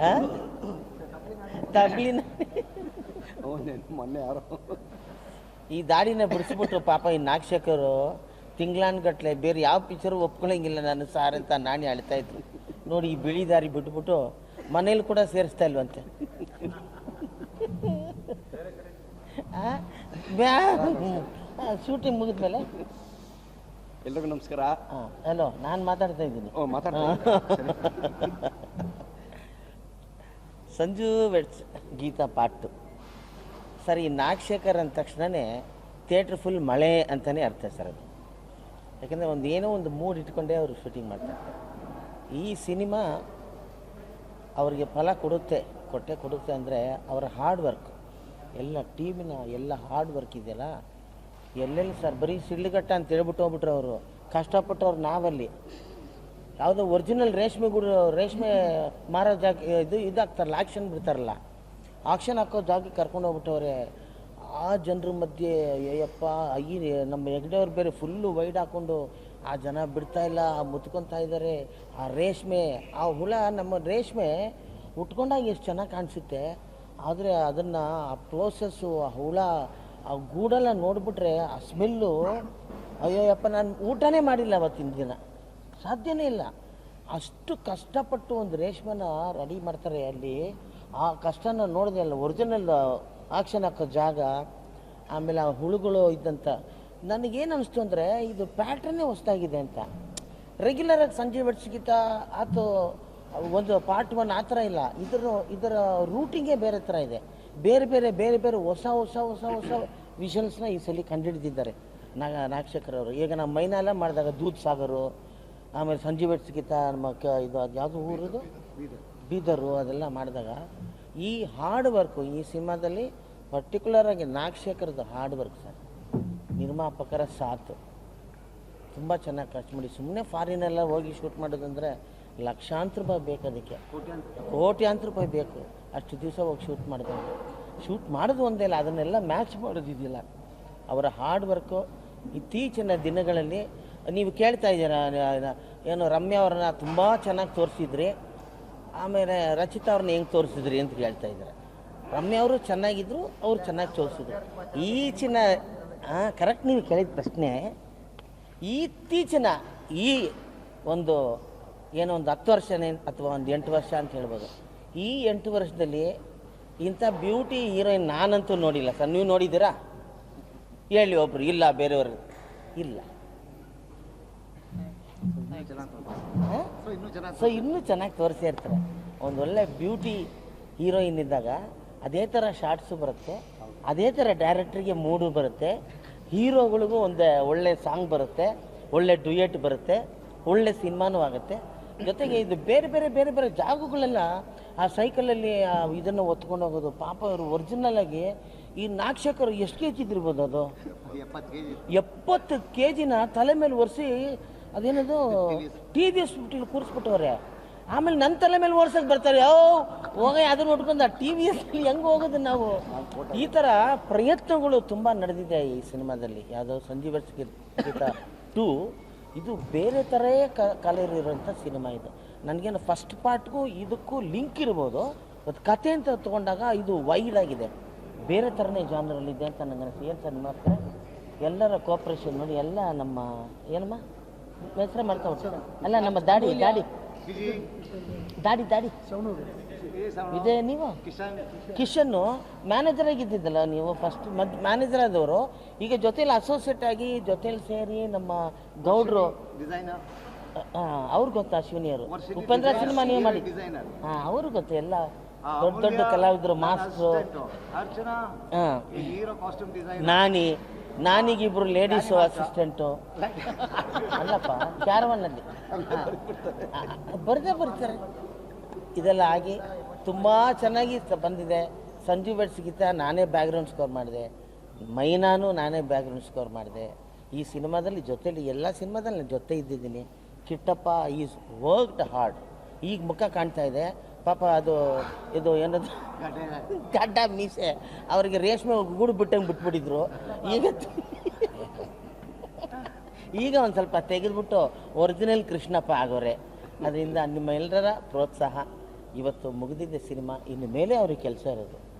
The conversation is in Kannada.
ಆ? ತಬ್ಲಿನ ಮೊನ್ನೆ ಯಾರು. ಈ ದಾಡಿನ ಬಿಡಿಸ್ಬಿಟ್ರು ಪಾಪ ಈ ನಾಕ್ಷಕರು ತಿಂಗ್ಳಾನ್ಗಟ್ಲೆ ಬೇರೆ ಯಾವ ಪಿಕ್ಚರ್ ಒಪ್ಕೊಳಂಗಿಲ್ಲ ನಾನು ಸಾರ್ ಅಂತ ನಾಣಿ ಅಳ್ತಾ ಇದ್ರು. ನೋಡಿ ಈ ಬಿಳಿ ದಾರಿ ಬಿಟ್ಬಿಟ್ಟು ಮನೇಲಿ ಕೂಡ ಸೇರಿಸ್ತಾ ಇಲ್ವಂತೆ. ಶೂಟಿಂಗ್ ಮುಗಿದ್ಮೇಲೆ? ಎಲ್ರಿಗೂ ನಮಸ್ಕಾರ. ಹಲೋ ನಾನು ಮಾತಾಡ್ತಾ ಇದ್ದೀನಿ. Sanju weds Geetha part sir, ಈ ನಾಗಶೇಖರ್ ಅಂದ ತಕ್ಷಣವೇ ಥಿಯೇಟ್ರ್ ಫುಲ್ ಮಳೆ ಅಂತಲೇ ಅರ್ಥ ಸರ್ ಅದು. ಯಾಕಂದರೆ ಒಂದು ಏನೋ ಒಂದು ಮೂಡ್ ಇಟ್ಕೊಂಡೇ ಅವರು ಶೂಟಿಂಗ್ ಮಾಡ್ತಾರೆ. ಈ ಸಿನಿಮಾ ಅವರಿಗೆ ಫಲ ಕೊಡುತ್ತೆ, ಕೊಟ್ಟೆ ಕೊಡುತ್ತೆ ಅಂದರೆ ಅವರ ಹಾರ್ಡ್ ವರ್ಕ್ ಎಲ್ಲ ಟೀಮಿನ ಎಲ್ಲ ಹಾರ್ಡ್ ವರ್ಕ್ ಇದೆಯಲ್ಲ? ಎಲ್ಲೆಲ್ಲಿ ಸರ್? ಬರೀ ಸಿಳ್ಳಿಗಟ್ಟ ಅಂತ ಹೇಳ್ಬಿಟ್ಟು ಹೋಗ್ಬಿಟ್ರು ಅವರು. ಕಷ್ಟಪಟ್ಟವ್ರು ನಾವಲ್ಲಿ. ಯಾವುದೋ ಒರಿಜಿನಲ್ ರೇಷ್ಮೆ ಗುಡ್, ರೇಷ್ಮೆ ಮಾರೋ ಜಾಗ, ಇದು ಇದಾಗ್ತಾರಲ್ಲ ಆಕ್ಷನ್ ಬಿಡ್ತಾರಲ್ಲ. ಆಕ್ಷನ್ ಹಾಕೋ ಜಾಗಕ್ಕೆ ಕರ್ಕೊಂಡು ಹೋಗ್ಬಿಟ್ಟವ್ರೆ. ಆ ಜನರ ಮಧ್ಯೆ ಅಯ್ಯಪ್ಪ ಈ ನಮ್ಮ ಹೆಗ್ಡೆಯವ್ರು ಬೇರೆ ಫುಲ್ಲು ವೈಡ್ ಹಾಕ್ಕೊಂಡು ಆ ಜನ ಬಿಡ್ತಾ ಇಲ್ಲ ಮುತ್ಕೊತಾ ಇದ್ದಾರೆ ಆ ರೇಷ್ಮೆ, ಆ ಹುಳ, ನಮ್ಮ ರೇಷ್ಮೆ ಉಟ್ಕೊಂಡಾಗ ಎಷ್ಟು ಚೆನ್ನಾಗಿ ಕಾಣಿಸುತ್ತೆ. ಆದರೆ ಅದನ್ನು ಆ ಪ್ರೋಸೆಸ್ಸು ಆ ಹುಳ, ಆ ಗೂಡೆಲ್ಲ ನೋಡಿಬಿಟ್ರೆ, ಆ ಸ್ಮೆಲ್ಲು ಅಯ್ಯೋಯಪ್ಪ ನಾನು ಊಟನೇ ಮಾಡಿಲ್ಲ ಅವತ್ತಿನ ದಿನ. ಸಾಧ್ಯನೇ ಇಲ್ಲ. ಅಷ್ಟು ಕಷ್ಟಪಟ್ಟು ಒಂದು ರೇಷ್ಮೆನ ರೆಡಿ ಮಾಡ್ತಾರೆ ಅಲ್ಲಿ. ಆ ಕಷ್ಟನ ನೋಡಿದೆ ಅಲ್ಲ ಒರಿಜಿನಲ್ ಆಕ್ಷನ್ ಹಾಕೋ ಜಾಗ, ಆಮೇಲೆ ಆ ಹುಳುಗಳು ಇದ್ದಂಥ ನನಗೇನು ಅನಿಸ್ತು ಅಂದರೆ, ಇದು ಪ್ಯಾಟ್ರನ್ನೇ ಹೊಸ್ದಾಗಿದೆ ಅಂತ. ರೆಗ್ಯುಲರಾಗಿ ಸಂಜೆ ಬಡ್ಸ್ಗಿತ ಆತು, ಒಂದು ಪಾರ್ಟ್ ಒನ್ ಆ ಥರ ಇಲ್ಲ. ಇದರ ಇದರ ರೂಟಿಂಗೇ ಬೇರೆ ಥರ ಇದೆ. ಬೇರೆ ಬೇರೆ ಬೇರೆ ಬೇರೆ ಹೊಸ ಹೊಸ ಹೊಸ ಹೊಸ ವಿಷನ್ಸ್ನ ಈ ಸಲ ಕಂಡುಹಿಡಿದಿದ್ದಾರೆ. ನಾಗ, ನಾಗಶೇಖರ್ ಅವರು. ಈಗ ನಾವು ಮೈನಾಲ ಮಾಡಿದಾಗ ದೂದ್ ಸಾಗರು ಆಮೇಲೆ ಸಂಜೀವ್ ಬೆಟ್ಸ್ಗಿಂತ ನಮ್ಮ ಕ ಇದು ಅದು ಯಾವುದು ಊರದು? ಬೀದರು ಅದೆಲ್ಲ ಮಾಡಿದಾಗ ಈ ಹಾರ್ಡ್ ವರ್ಕು ಈ ಸಿನಿಮಾದಲ್ಲಿ ಪರ್ಟಿಕ್ಯುಲರ್ ಆಗಿ ನಾಗಶೇಖರದ ಹಾರ್ಡ್ ವರ್ಕ್ ಸರ್. ನಿರ್ಮಾಪಕರ ಸಾಥು. ತುಂಬ ಚೆನ್ನಾಗಿ ಖರ್ಚು ಮಾಡಿ. ಸುಮ್ಮನೆ ಫಾರಿನೆಲ್ಲ ಹೋಗಿ ಶೂಟ್ ಮಾಡೋದಂದರೆ ಲಕ್ಷಾಂತರ ರೂಪಾಯಿ ಬೇಕು ಅದಕ್ಕೆ. ಕೋಟ್ಯಾಂತರ ರೂಪಾಯಿ ಬೇಕು. ಅಷ್ಟು ದಿವಸ ಹೋಗಿ ಶೂಟ್ ಮಾಡಿದಾಗ ಶೂಟ್ ಮಾಡೋದು ಒಂದೇ ಇಲ್ಲ ಅದನ್ನೆಲ್ಲ ಮ್ಯಾಚ್ ಮಾಡೋದಿದ್ದಿಲ್ಲ ಅವರ ಹಾರ್ಡ್ ವರ್ಕು ಇತ್ತೀಚಿನ ದಿನಗಳಲ್ಲಿ, ನೀವು ಕೇಳ್ತಾ ಇದ್ದೀರಾ ಏನು ರಮ್ಯ ಅವ್ರನ್ನ ತುಂಬ ಚೆನ್ನಾಗಿ ತೋರಿಸಿದ್ರಿ. ಆಮೇಲೆ ರಚಿತಾ ಅವ್ರನ್ನ ಹೆಂಗೆ ತೋರಿಸಿದ್ರಿ ಅಂತ ಕೇಳ್ತಾ ಇದ್ದಾರೆ. ರಮ್ಯ ಅವರು ಚೆನ್ನಾಗಿದ್ರು, ಅವ್ರು ಚೆನ್ನಾಗಿ ತೋರಿಸಿದ್ರು. ಈಚಿನ ಕರೆಕ್ಟ್ ನೀವು ಕೇಳಿದ ಪ್ರಶ್ನೆ, ಇತ್ತೀಚಿನ ಈ ಒಂದು ಏನೋ ಒಂದು ಹತ್ತು ವರ್ಷನೇ ಅಥವಾ ಒಂದು ಎಂಟು ವರ್ಷ ಅಂತ ಹೇಳ್ಬೋದು. ಈ ಎಂಟು ವರ್ಷದಲ್ಲಿ ಇಂಥ ಬ್ಯೂಟಿ ಹೀರೋಯಿನ್ ನಾನಂತೂ ನೋಡಿಲ್ಲ ಸರ್. ನೀವು ನೋಡಿದ್ದೀರಾ? ಹೇಳಿ ಒಬ್ರು. ಇಲ್ಲ, ಬೇರೆಯವರು ಇಲ್ಲ? ಸೊ ಇನ್ನೂ ಚೆನ್ನಾಗಿ ತೋರಿಸಿ ಇರ್ತಾರೆ. ಒಂದು ಒಳ್ಳೆ ಬ್ಯೂಟಿ ಹೀರೋಯಿನ್ ಇದ್ದಾಗ ಅದೇ ಥರ ಶಾರ್ಟ್ಸು ಬರುತ್ತೆ. ಅದೇ ಥರ ಡೈರೆಕ್ಟ್ರಿಗೆ ಮೂಡು ಬರುತ್ತೆ. ಹೀರೋಗಳಿಗೂ ಒಂದು ಒಳ್ಳೆ ಸಾಂಗ್ ಬರುತ್ತೆ. ಒಳ್ಳೆ ಡುಯೆಟ್ ಬರುತ್ತೆ. ಒಳ್ಳೆ ಸಿನಿಮಾನೂ ಆಗುತ್ತೆ. ಜೊತೆಗೆ ಇದು ಬೇರೆ ಬೇರೆ ಬೇರೆ ಬೇರೆ ಜಾಗಗಳೆಲ್ಲ ಆ ಸೈಕಲಲ್ಲಿ ಇದನ್ನು ಹೊತ್ಕೊಂಡು ಹೋಗೋದು. ಪಾಪ ಅವರು ಒರಿಜಿನಲ್ ಆಗಿ ಈ ನಾಕ್ಷಕರು ಎಷ್ಟು ಕೆ ಜಿ ಇದ್ದಿರ್ಬೋದು ಅದು? ಎಪ್ಪತ್ತು ಕೆ ಜಿನ ತಲೆ ಮೇಲೆ ಒರೆಸಿ ಅದೇನದು? ಟಿ ವಿ ಎಸ್ ಬಿಟ್ಟಿಲ್ಲಿ ಕೂರಿಸ್ಬಿಟ್ಟವ್ರೆ. ಆಮೇಲೆ ನನ್ನ ತಲೆ ಮೇಲೆ ಓಡ್ಸಕ್ಕೆ ಬರ್ತಾರೆ. ಓ ಹೋಗ ಅದನ್ನ ನೋಡ್ಕೊಂಡು ಟಿ ವಿ ಎಸ್ ಹೆಂಗೆ ಹೋಗೋದು ನಾವು? ಈ ಥರ ಪ್ರಯತ್ನಗಳು ತುಂಬ ನಡೆದಿದೆ ಈ ಸಿನಿಮಾದಲ್ಲಿ. ಯಾವುದೋ ಸಂಜೀವ ಗೀತ ಟೂ. ಇದು ಬೇರೆ ಥರೇ ಕ ಕಲರ್ ಇರೋಂಥ ಸಿನಿಮಾ ಇದು. ನನಗೇನು ಫಸ್ಟ್ ಪಾರ್ಟ್ಗೂ ಇದಕ್ಕೂ ಲಿಂಕ್ ಇರ್ಬೋದು. ಮತ್ತು ಕತೆ ಅಂತ ತೊಗೊಂಡಾಗ ಇದು ವೈಡ್ ಆಗಿದೆ. ಬೇರೆ ಥರನೇ ಜಾನರಲ್ಲಿದೆ ಅಂತ ನನಗೆ ಅನಿಸ್ತು. ಏನು ಸರ್ ನಿಮ್ಮ ಹತ್ರ? ಎಲ್ಲರ ಕೋಪ್ರೇಷನ್ ನೋಡಿ ಎಲ್ಲ ನಮ್ಮ ಏನಮ್ಮ? ಮಾಡ್ತಾ ಹೋಗ್ತಾರೆ ಅಲ್ಲ ನಮ್ಮ ದಾಡಿ ದಾಡಿ. ದಾಡಿ ದಾಡಿ. ಇದೇ ನೀವು? ಕಿಶನ್ನು ಮ್ಯಾನೇಜರ್ ಆಗಿದ್ದಿದ್ದಲ್ಲ ನೀವು ಫಸ್ಟ್ ಮದ್ ಮ್ಯಾನೇಜರ್ ಆದವರು. ಈಗ ಜೊತೆಲಿ ಅಸೋಸಿಯೇಟ್ ಆಗಿ ಜೊತೆಲಿ ಸೇರಿ ನಮ್ಮ ಗೌಡ್ರು. ಅವ್ರು ಗೊತ್ತಾ ಶಿವನಿಯರು ಉಪೇಂದ್ರ ಸಿನಿಮಾ ನೀವು ಮಾಡಿ. ಹಾಂ ಅವರು ಗೊತ್ತು ಎಲ್ಲ ದೊಡ್ಡ ದೊಡ್ಡ ಕಲಾವಿದರು ಮಾಸ್ಟ್ರು ಹಾಂ. ನಾನಿ. ನಾನಿಗಿಬ್ರು ಲೇಡೀಸ್ ಅಸಿಸ್ಟೆಂಟು ಅಲ್ಲಪ್ಪ ಕ್ಯಾರವನ್ನಲ್ಲಿ ಬರದೇ ಬರ್ತಾರೆ. ಇದೆಲ್ಲ ಆಗಿ ತುಂಬ ಚೆನ್ನಾಗಿ ಬಂದಿದೆ. ಸಂಜು ಬೆಡ್ಸ್ಗಿಂತ ನಾನೇ ಬ್ಯಾಕ್ಗ್ರೌಂಡ್ ಸ್ಕೋರ್ ಮಾಡಿದೆ. ಮೈನಾನು ನಾನೇ ಬ್ಯಾಕ್ಗ್ರೌಂಡ್ ಸ್ಕೋರ್ ಮಾಡಿದೆ. ಈ ಸಿನಿಮಾದಲ್ಲಿ ಜೊತೆಲಿ ಎಲ್ಲ ಸಿನಿಮಾದಲ್ಲಿ ನಾನು ಜೊತೆ ಇದ್ದಿದ್ದೀನಿ. ಕಿಟ್ಟಪ್ಪ ಈಸ್ ವರ್ಕ್ಡ್ ಹಾರ್ಡ್ ಈಗ ಮುಖ ಕಾಣ್ತಾ ಇದೆ. ಪಾಪ ಅದು, ಇದು ಏನದು? ಗಡ್ಡ ಮೀಸೆ. ಅವರಿಗೆ ರೇಷ್ಮೆ ಗೂಡು ಬಿಟ್ಟಂಗೆ ಬಿಟ್ಬಿಟ್ಟಿದ್ರು. ಈಗ ಈಗ ಒಂದು ಸ್ವಲ್ಪ ತೆಗೆದ್ಬಿಟ್ಟು ಒರಿಜಿನಲ್ ಕೃಷ್ಣಪ್ಪ ಆಗೋರೆ. ಅದರಿಂದ ನಿಮ್ಮ ಎಲ್ಲರ ಪ್ರೋತ್ಸಾಹ. ಇವತ್ತು ಮುಗಿದಿದ್ದ ಸಿನಿಮಾ. ಇನ್ನು ಮೇಲೆ ಅವ್ರಿಗೆ ಕೆಲಸ ಇರೋದು.